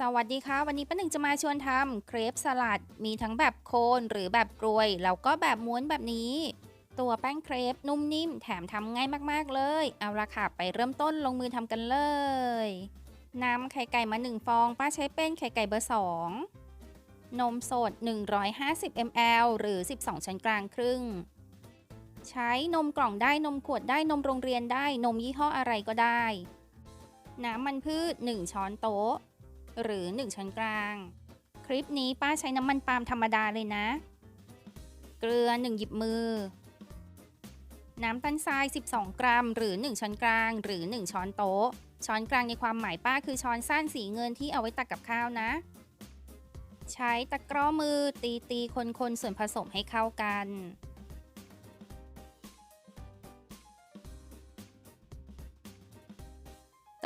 สวัสดีค่ะ วันนี้ป้าหนึ่งจะมาชวนทำเครปสลัด มีทั้งแบบโคนหรือแบบกรวย แล้วก็แบบม้วนแบบนี้ ตัวแป้งเครปนุ่มนิ่ม แถมทำง่ายมากๆเลย เอาละค่ะ ไปเริ่มต้นลงมือทำกันเลย น้ำไข่ไก่มา 1 ฟอง ป้าใช้เป็นไข่ไก่เบอร์ 2 นมสด 150 ml หรือ 12 ชั้นกลางครึ่ง ใช้นมกล่องได้นมขวดได้นมโรงเรียนได้นมยี่ห้ออะไรก็ได้ น้ำมันพืช 1 ช้อนโต๊ะ หรือ 1 ช้อนกลาง คลิปนี้ป้าใช้น้ำมันปาล์มธรรมดาเลยนะ เกลือ 1 หยิบมือ น้ำตาลทราย 12 กรัม หรือ 1 ช้อนกลาง หรือ 1 ช้อนโต๊ะ ช้อนกลางในความหมายป้าคือช้อนสั้นสีเงินที่เอาไว้ตักกับข้าวนะ ใช้ตะกร้อมือตีตีคนคนส่วนผสมให้เข้ากัน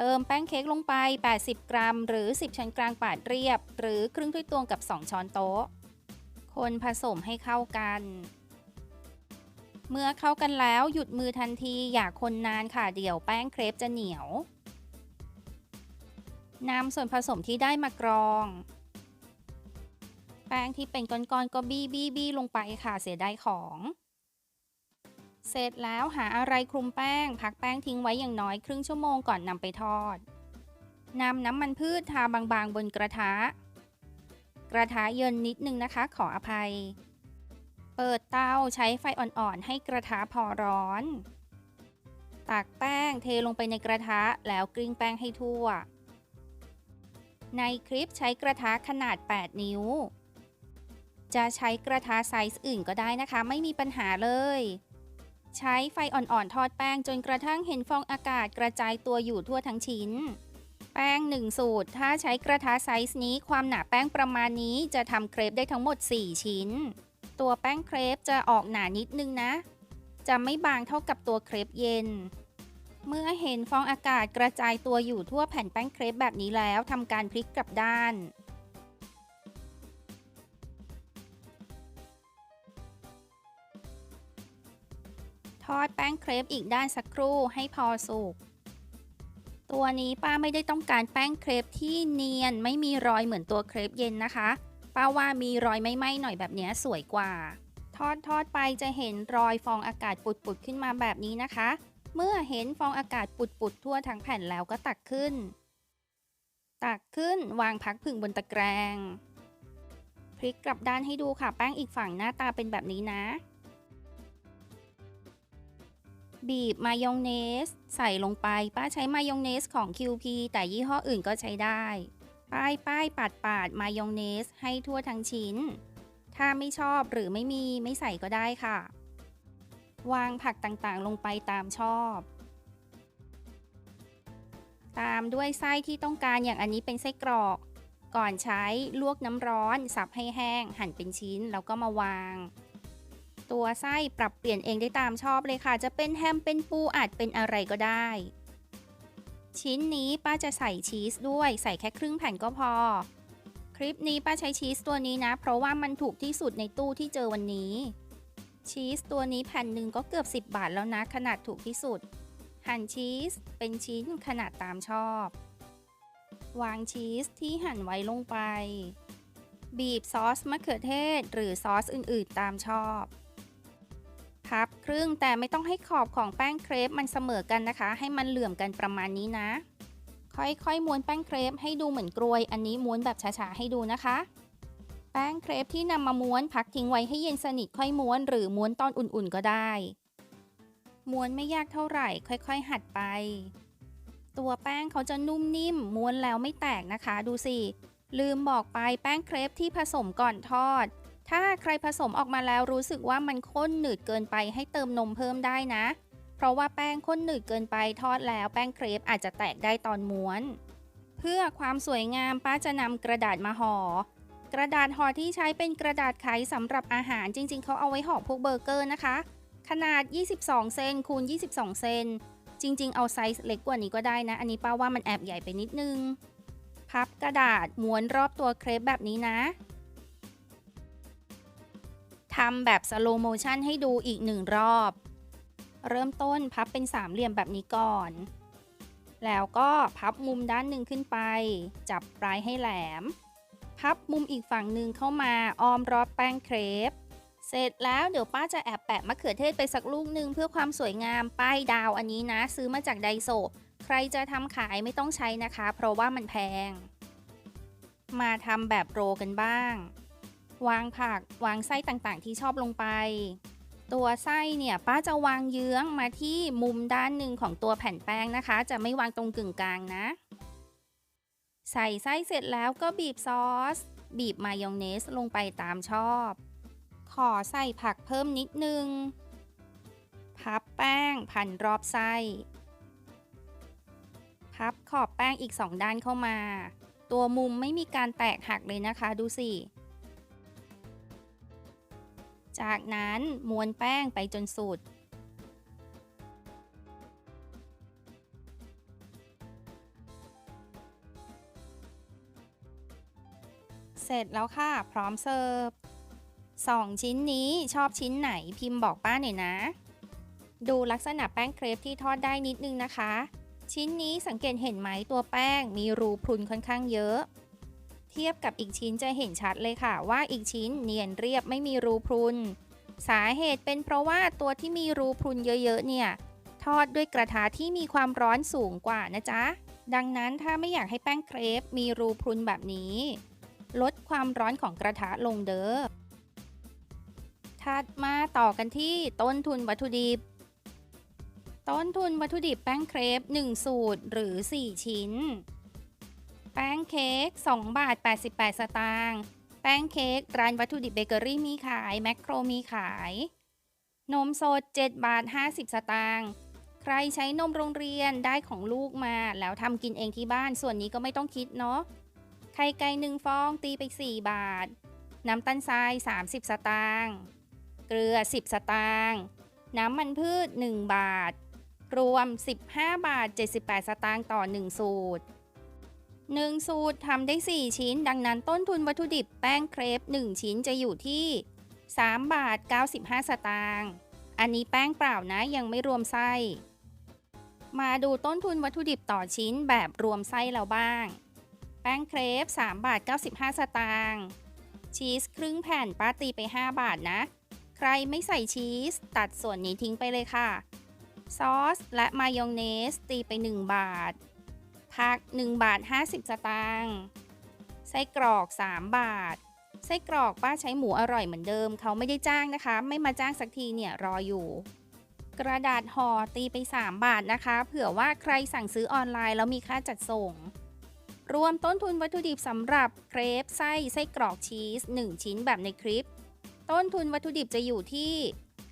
เติมแป้งเค้กลงไป 80 กรัม หรือ 10ช้อนกลางปาดเรียบ หรือครึ่งถ้วยตวงกับ 2 ช้อนโต๊ะ คนผสมให้เข้ากัน เมื่อเข้ากันแล้วหยุดมือทันทีอย่าคนนานค่ะเดี๋ยวแป้งเครปจะเหนียวนำส่วนผสมที่ได้มากรอง แป้งที่เป็นก้อนๆก็บี้บี้บี้ลงไปค่ะเสียดายของ เสร็จแล้วหาอะไรคลุมแป้ง พักแป้งทิ้งไว้อย่างน้อยครึ่งชั่วโมงก่อนนำไปทอดนำน้ำมันพืชทาบางๆบนกระทะ กระทะเยินนิดนึงนะคะขออภัย เปิดเตาใช้ไฟอ่อนๆ ให้กระทะพอร้อน ตักแป้งเทลงไปในกระทะแล้วกลิ้งแป้งให้ทั่ว ในคลิปใช้กระทะขนาด 8 นิ้ว จะใช้กระทะไซส์อื่นก็ได้นะคะ ไม่มีปัญหาเลย ใช้ไฟอ่อนๆ ทอดแป้งจนกระทั่งเห็นฟองอากาศกระจายตัวอยู่ทั่วทั้งชิ้น แป้ง 1 สูตร ถ้าใช้กระทะไซส์นี้ความหนาแป้งประมาณนี้จะทำเครปได้ทั้งหมด 4 ชิ้น ตัวแป้งเครปจะออกหนานิดนึงนะ จะไม่บางเท่ากับตัวเครปเย็น เมื่อเห็นฟองอากาศกระจายตัวอยู่ทั่วแผ่นแป้งเครปแบบนี้แล้วทำการพลิกกลับด้าน อดแป้งเครปอีกด้านสักครู่ให้พอสุก ตัวนี้ป้าไม่ได้ต้องการแป้งเครปที่เนียนไม่มีรอยเหมือนตัวเครปเย็นนะคะ ป้าว่ามีรอยไม่ไหม้หน่อยแบบนี้สวยกว่า ทอดทอดไปจะเห็นรอยฟองอากาศปุดๆขึ้นมาแบบนี้นะคะ เมื่อเห็นฟองอากาศปุดๆทั่วทั้งแผ่นแล้วก็ตักขึ้น ตักขึ้นวางพักผึ่งบนตะแกรงพลิกกลับด้านให้ดูค่ะแป้งอีกฝั่งหน้าตาเป็นแบบนี้นะ บีบมายองเนส ใส่ลงไป ป้าใช้มายองเนสของ QP แต่ยี่ห้ออื่นก็ใช้ได้ ป้ายป้ายปาดปาดมายองเนสให้ทั่วทั้งชิ้น ถ้าไม่ชอบหรือไม่มีไม่ใส่ก็ได้ค่ะ วางผักต่างๆ ลงไปตามชอบ ตามด้วยไส้ที่ต้องการอย่างอันนี้เป็นไส้กรอก ก่อนใช้ลวกน้ำร้อน สับให้แห้ง หั่นเป็นชิ้นแล้วก็มาวาง ตัวไส้ปรับเปลี่ยนเองได้ตามชอบเลยค่ะ จะเป็นแฮมเป็นปูอาจเป็นอะไรก็ได้ ชิ้นนี้ป้าจะใส่ชีสด้วยใส่แค่ครึ่งแผ่นก็พอ คลิปนี้ป้าใช้ชีสตัวนี้นะ เพราะว่ามันถูกที่สุดในตู้ที่เจอวันนี้ ชีสตัวนี้แผ่นหนึ่งก็เกือบ 10 บาทแล้วนะ ขนาดถูกที่สุด หั่นชีสเป็นชิ้นขนาดตามชอบ วางชีสที่หั่นไว้ลงไปบีบซอสมะเขือเทศ หรือซอสอื่น ๆ ตามชอบ พับ ครึ่งแต่ไม่ต้องให้ขอบของแป้งเครปมันเสมอกันนะคะ ให้มันเหลื่อมกันประมาณนี้นะ ค่อยๆม้วนแป้งเครปให้ดูเหมือนกรวย อันนี้ม้วนแบบช้าๆให้ดูนะคะ แป้งเครปที่นำมาม้วนพักทิ้งไว้ให้เย็นสนิทค่อยม้วน หรือม้วนตอนอุ่นๆก็ได้ ม้วนไม่ยากเท่าไหร่ ค่อยๆ หัดไป ตัวแป้งเขาจะนุ่มนิ่ม ม้วนแล้วไม่แตกนะคะ ดูสิลืมบอกไปแป้งเครปที่ผสมก่อนทอด ถ้าใครผสมออกมาแล้วรู้สึกว่ามันข้นหนืดเกินไปให้เติมนมเพิ่มได้นะ เพราะว่าแป้งข้นหนืดเกินไปทอดแล้วแป้งเครปอาจจะแตกได้ตอนม้วน เพื่อความสวยงามป้าจะนำกระดาษมาห่อกระดาษห่อที่ใช้เป็นกระดาษไขสำหรับอาหารจริง ๆเขาเอาไว้ห่อพวกเบอร์เกอร์นะคะ ขนาด 22 เซนคูณ 22 เซนจริง ๆ เอาไซส์เล็กกว่านี้ก็ได้นะ อันนี้ป้าว่ามันแอบใหญ่ไปนิดนึง พับกระดาษม้วนรอบตัวเครปแบบนี้นะ ทำแบบสโลโมชันให้ดูอีกหนึ่งรอบ เริ่มต้นพับเป็นสามเหลี่ยมแบบนี้ก่อน แล้วก็พับมุมด้านหนึ่งขึ้นไป จับปลายให้แหลม พับมุมอีกฝั่งหนึ่งเข้ามาอ้อมรอบแป้งเครปเสร็จแล้วเดี๋ยวป้าจะแอบแปะมะเขือเทศไปสักลูกหนึ่งเพื่อความสวยงามป้ายดาวอันนี้นะ ซื้อมาจากไดโซใครจะทำขายไม่ต้องใช้นะคะ เพราะว่ามันแพง มาทำแบบโรกันบ้าง วางผักวางไส้ต่างๆ ที่ชอบลงไป ตัวไส้เนี่ยป้าจะวางเยื้องมาที่มุมด้านหนึ่งของตัวแผ่นแป้งนะคะ จะไม่วางตรงกึ่งกลางนะ ใส่ไส้เสร็จแล้วก็บีบซอส บีบมายองเนสลงไปตามชอบ ขอใส่ผักเพิ่มนิดนึง พับแป้งพันรอบไส้ พับขอบแป้งอีกสองด้านเข้ามา ตัวมุมไม่มีการแตกหักเลยนะคะดูสิ จากนั้นม้วนแป้งไปจนสุด เสร็จแล้วค่ะ พร้อมเสิร์ฟสองชิ้นนี้ชอบชิ้นไหนพิมพ์บอกป้าหน่อยนะ ดูลักษณะแป้งเครปที่ทอดได้นิดนึงนะคะ ชิ้นนี้สังเกตเห็นไหมตัวแป้งมีรูพรุนค่อนข้างเยอะ เทียบกับอีกชิ้นจะเห็นชัดเลยค่ะ ว่าอีกชิ้นเนียนเรียบไม่มีรูพรุน สาเหตุเป็นเพราะว่าตัวที่มีรูพรุนเยอะๆเนี่ยทอดด้วยกระทะที่มีความร้อนสูงกว่านะจ๊ะ ดังนั้นถ้าไม่อยากให้แป้งเครปมีรูพรุนแบบนี้ ลดความร้อนของกระทะลงเด้อ ถัดมาต่อกันที่ต้นทุนวัตถุดิบ ต้นทุนวัตถุดิบแป้งเครป1 สูตรหรือ 4 ชิ้น แป้งเค้ก2บาท 88 สตางค์แป้งเค้กร้านวัตถุดิบเบเกอรี่มีขาย แมคโครมีขาย นมสด 7 บาท 50 สตางค์ใครใช้นมโรงเรียนได้ของลูกมาแล้วทำกินเองที่บ้านส่วนนี้ก็ไม่ต้องคิดเนาะไข่ไก่หนึ่งฟองตีไป 4 บาท น้ำตาลทราย 30 สตางค์เกลือ 10 สตางค์น้ำมันพืช 1 บาท รวม 15 บาท 78 สตางค์ต่อ 1 สูตร 1 สูตรทำได้ 4 ชิ้น ดังนั้นต้นทุนวัตถุดิบแป้งเครป 1 ชิ้นจะอยู่ที่ 3 บาท 95 สตางค์ อันนี้แป้งเปล่านะยังไม่รวมไส้ มาดูต้นทุนวัตถุดิบต่อชิ้นแบบรวมไส้แล้วบ้าง แป้งเครป 3 บาท 95 สตางค์ ชีสครึ่งแผ่นป้าตีไป 5 บาทนะ ใครไม่ใส่ชีส ตัดส่วนนี้ทิ้งไปเลยค่ะ ซอสและมายองเนสตีไป 1 บาท ผัก 1 บาท 50 สตางค์ไส้กรอก 3 บาท ไส้กรอกป้าใช้หมูอร่อยเหมือนเดิม เขาไม่ได้จ้างนะคะ ไม่มาจ้างสักทีเนี่ยรออยู่ กระดาษห่อตีไป 3 บาทนะคะ เผื่อว่าใครสั่งซื้อออนไลน์แล้วมีค่าจัดส่ง รวมต้นทุนวัตถุดิบสำหรับเครปไส้ไส้กรอกชีส 1 ชิ้นแบบในคลิป ต้นทุนวัตถุดิบจะอยู่ที่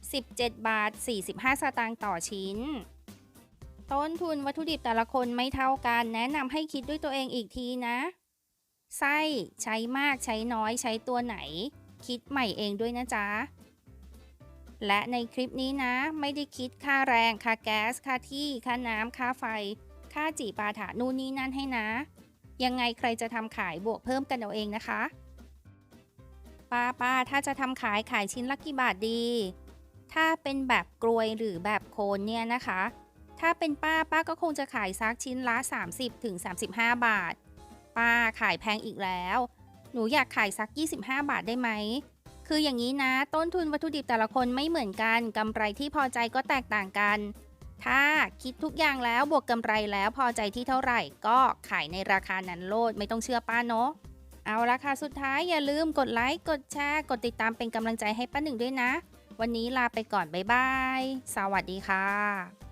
17 บาท 45 สตางค์ต่อชิ้น ต้นทุนวัตถุดิบแต่ละคนไม่เท่ากัน แนะนำให้คิดด้วยตัวเองอีกทีนะ ไส้ใช้มากใช้น้อยใช้ตัวไหน คิดใหม่เองด้วยนะจ๊ะ และในคลิปนี้นะ ไม่ได้คิดค่าแรงค่าแก๊สค่าที่ค่าน้ำค่าไฟ ค่าจีปาถะนู่นนี่นั่นให้นะ ยังไงใครจะทำขายบวกเพิ่มกันเอาเองนะคะป้าป้าถ้าจะทำขายขายชิ้นละกี่บาทดี ถ้าเป็นแบบกลวยหรือแบบโคนเนี่ยนะคะ ถ้าเป็นป้าป้าก็คงจะขายซักชิ้นละ 30ถึง35 บาท ป้าขายแพงอีกแล้ว หนูอยากขายสัก 25 บาทได้ไหม คืออย่างนี้นะ ต้นทุนวัตถุดิบแต่ละคนไม่เหมือนกันกำไรที่พอใจก็แตกต่างกัน ถ้าคิดทุกอย่างแล้วบวกกำไรแล้วพอใจที่เท่าไหร่ก็ขายในราคานั้นโลดไม่ต้องเชื่อป้าเนาะเอาละค่ะสุดท้ายอย่าลืมกดไลค์กดแชร์ กดติดตามเป็นกำลังใจให้ป้าหนึ่งด้วยนะ วันนี้ลาไปก่อน บ๊ายบาย สวัสดีค่ะ